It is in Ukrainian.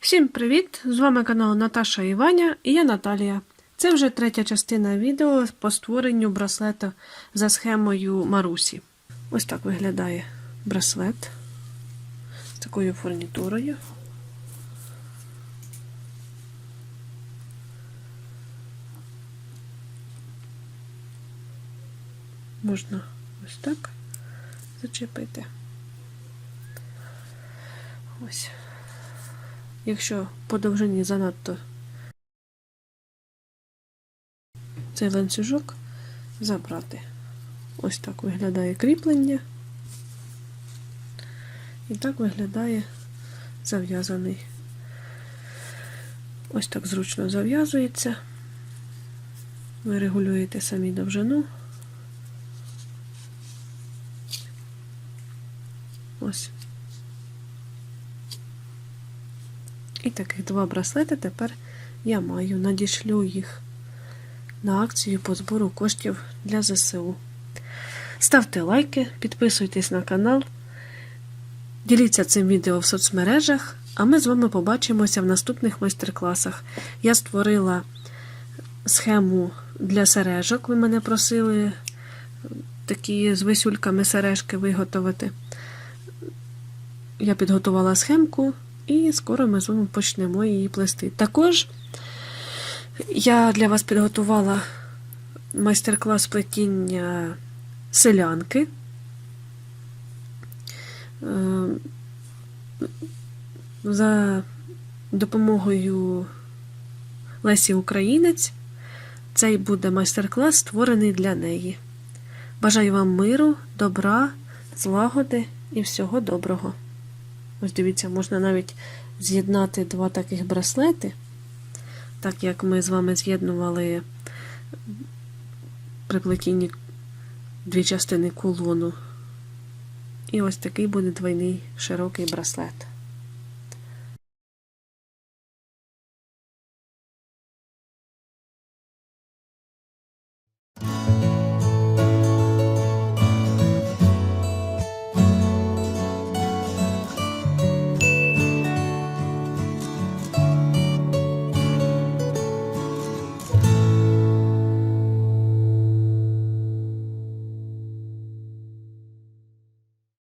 Всім привіт! З вами канал Наташа і Ваня і я Наталія. Це вже третя частина відео по створенню браслета за схемою Марусі. Ось так виглядає браслет з такою фурнітурою. Можна ось так зачепити. Ось. Якщо по довжині занадто цей ланцюжок забрати. Ось так виглядає кріплення. І так виглядає зав'язаний. Ось так зручно зав'язується. Ви регулюєте самі довжину. Ось. І таких два браслети тепер я маю. Надішлю їх на акцію по збору коштів для ЗСУ. Ставте лайки, підписуйтесь на канал, діліться цим відео в соцмережах, а ми з вами побачимося в наступних майстер-класах. Я створила схему для сережок. Ви мене просили такі з висюльками сережки виготовити. Я підготувала схемку. І скоро ми з вами почнемо її плести. Також я для вас підготувала майстер-клас плетіння селянки. Е, За допомогою Лесі Українець цей буде майстер-клас створений для неї. Бажаю вам миру, добра, злагоди і всього доброго. Ось дивіться, можна навіть з'єднати два таких браслети, так як ми з вами з'єднували при плетінні дві частини кулону. І ось такий буде двойний широкий браслет.